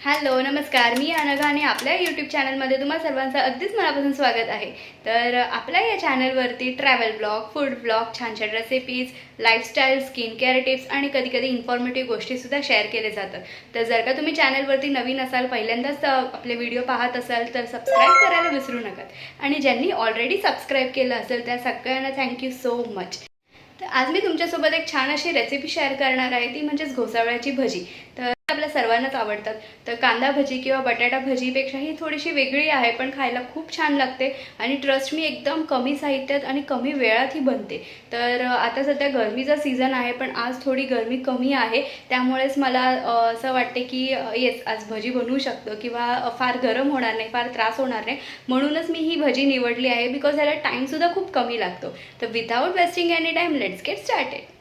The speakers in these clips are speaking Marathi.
हॅलो नमस्कार. मी अनघा आणि आपल्या यूट्यूब चॅनलमध्ये तुम्हा सर्वांचं अगदीच मनापासून स्वागत आहे. तर आपल्या या चॅनलवरती ट्रॅव्हल ब्लॉग फूड ब्लॉग छान छान recipes lifestyle skin care tips आणि कधी कधी इन्फॉर्मेटिव्ह गोष्टीसुद्धा शेअर केले जातात. तर जर का तुम्ही चॅनलवरती नवीन असाल पहिल्यांदाच आपले व्हिडिओ पाहत असाल तर सबस्क्राईब करायला विसरू नका. आणि ज्यांनी ऑलरेडी सबस्क्राईब केलं असेल त्या सगळ्यांना थँक्यू सो मच तर आज मी तुमच्यासोबत एक छान अशी रेसिपी शेअर करणार आहे. ती म्हणजेच घोसावळ्याची भजी. तर आपल्या सर्वांनाच आवडतात. तर कांदा भजी किंवा बटाटा भजीपेक्षा ही थोडीशी वेगळी आहे पण खायला खूप छान लागते. आणि ट्रस्ट मी एकदम कमी साहित्यात आणि कमी वेळात ही बनते. तर आता सध्या गरमीचा सीझन आहे पण आज थोडी गरमी कमी आहे. त्यामुळेच मला असं वाटते की येस आज भजी बनवू शकतो किंवा फार गरम होणार नाही फार त्रास होणार नाही. म्हणूनच मी ही भजी निवडली आहे बिकॉज याला टाईमसुद्धा खूप कमी लागतो. तर without wasting any time let's get started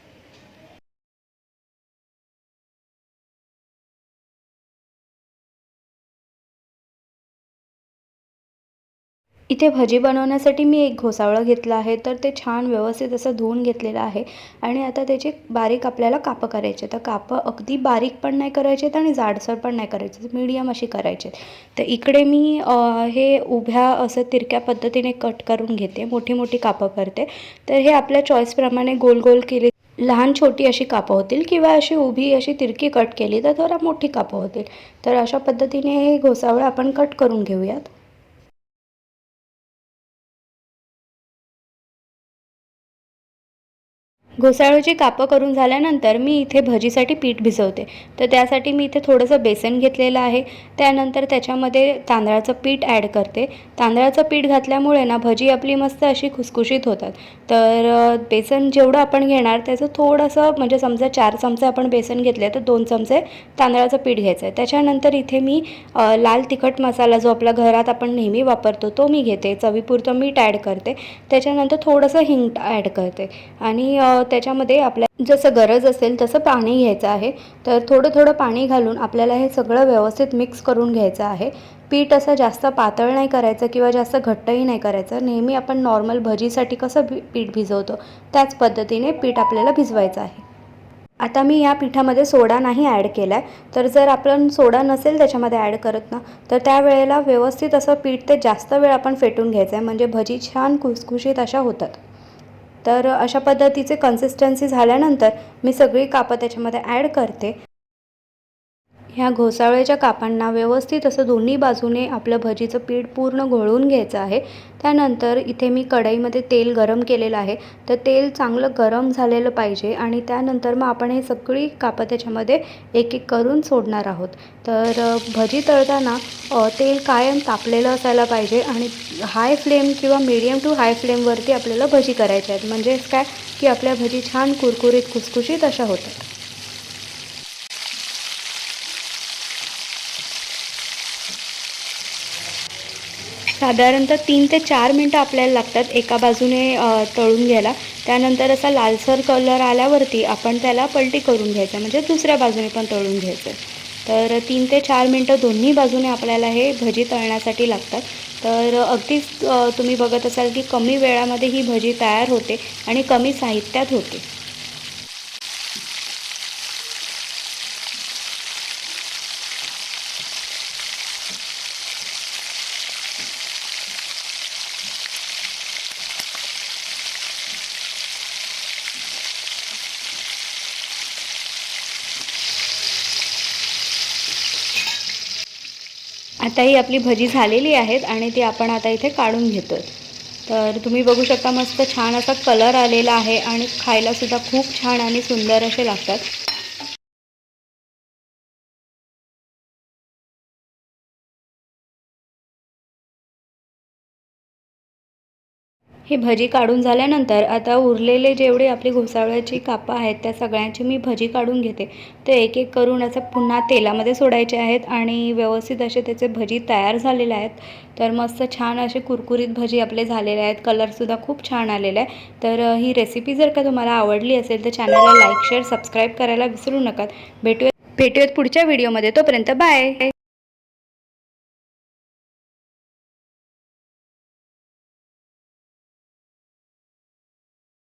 इथे भजी बनवण्यासाठी मी एक घोसावळं घेतलं आहे तर ते छान व्यवस्थित असं धुवून घेतलेलं आहे आणि आता त्याचे बारीक आपल्याला कापं करायचे तर कापं अगदी बारीक पण नाही करायचे आणि जाडसर पण नाही करायचे मीडियम अशी करायचे तर इकडे मी हे उभ्या असं तिरक्या पद्धतीने कट करून घेते मोठी मोठी कापं करते. तर हे आपल्या चॉईसप्रमाणे गोल गोल केले लहान छोटी अशी कापं होतील किंवा अशी उभी अशी तिरकी कट केली तर थोडा मोठी कापं होतील. तर अशा पद्धतीने हे घोसावळं आपण कट करून घेऊयात. घोसाळूची कापं करून झाल्यानंतर मी इथे भजीसाठी पीठ भिजवते. तर त्यासाठी मी इथे थोडंसं बेसन घेतलेलं आहे. त्यानंतर त्याच्यामध्ये तांदळाचं पीठ ॲड करते. तांदळाचं पीठ घातल्यामुळे ना भजी आपली मस्त अशी खुसखुशीत होतात. तर बेसन जेवढं आपण घेणार त्याचं थोडंसं म्हणजे समजा चार चमचे आपण बेसन घेतले तर दोन चमचे तांदळाचं पीठ घ्यायचं आहे. त्याच्यानंतर इथे मी लाल तिखट मसाला जो आपला घरात आपण नेहमी वापरतो तो मी घेते. चवीपुरतं मीठ ॲड करते. त्याच्यानंतर थोडंसं हिंग ॲड करते. आणि त्याच्यामध्ये आपल्या जसं गरज असेल तसं पाणी घ्यायचं आहे. तर थोडं थोडं पाणी घालून आपल्याला हे सगळं व्यवस्थित मिक्स करून घ्यायचं आहे. पीठ असं जास्त पातळ नाही करायचं किंवा जास्त घट्टही नाही करायचं. नेहमी आपण नॉर्मल भजीसाठी कसं पीठ भिजवतो? त्याच पद्धतीने पीठ आपल्याला भिजवायचं आहे. आता मी या पिठामध्ये सोडा नाही ॲड केला आहे तर जर आपण सोडा नसेल त्याच्यामध्ये ॲड करत ना तर त्यावेळेला व्यवस्थित असं पीठ ते जास्त वेळ आपण फेटून घ्यायचं आहे म्हणजे भजी छान खुसखुशीत अशा होतात. तर अशा पद्धतीचे कन्सिस्टन्सी झाल्यानंतर मी सगळी कापं त्याच्यामध्ये ॲड करते. ह्या घोसाळ्याच्या कापांना व्यवस्थित असं दोन्ही बाजूने आपलं भजीचं पीठ पूर्ण घोळून घ्यायचं आहे. त्यानंतर इथे मी कढईमध्ये तेल गरम केलेलं आहे. तर तेल चांगलं गरम झालेलं पाहिजे आणि त्यानंतर मग आपण हे सगळी कापं त्याच्यामध्ये एक एक करून सोडणार आहोत. तर भजी तळताना तेल कायम तापलेलं असायला पाहिजे आणि हाय फ्लेम किंवा मीडियम टू हाय फ्लेमवरती आपल्याला भजी करायच्या आहेत. म्हणजेच काय? की आपल्या भजी छान कुरकुरीत खुसखुशीत अशा होतात. साधारणतः तीन ते चार मिनटं आपल्याला लागतात एका बाजूने तळून घ्यायला. त्यानंतर असा लालसर कलर आल्यावरती आपण त्याला पलटी करून घ्यायचं म्हणजे दुसऱ्या बाजूने पण तळून घ्यायचं. तर तीन ते चार मिनटं दोन्ही बाजूने आपल्याला हे भजी तळण्यासाठी लागतात. तर अगदीच तुम्ही बघत असाल की कमी वेळामध्ये ही भजी तयार होते आणि कमी साहित्यात होते. आता ही आपली भजी झालेली आहेत आणि ती आपण आता इथे काढून घेतो तर तुम्ही बघू शकता मस्त छान असा कलर आलेला आहे आणि खायलासुद्धा खूप छान आणि सुंदर असे लागतात. हे भजी काढून झाल्यानंतर आता उरलेले जेवढे आपली घोसाळ्याची कापं आहेत त्या सगळ्यांची मी भजी काढून घेते. ते एक एक करून असं पुन्हा तेलामध्ये सोडायचे आहेत आणि व्यवस्थित असे त्याचे भजी तयार झालेले आहेत. तर मस्त छान असे कुरकुरीत भजी आपले झालेले आहेत. कलरसुद्धा खूप छान आलेला आहे तर ही रेसिपी जर का तुम्हाला आवडली असेल तर चॅनलला लाईक शेअर सबस्क्राईब करायला विसरू नका. भेटूयात भेटूयात पुढच्या व्हिडिओमध्ये तोपर्यंत बाय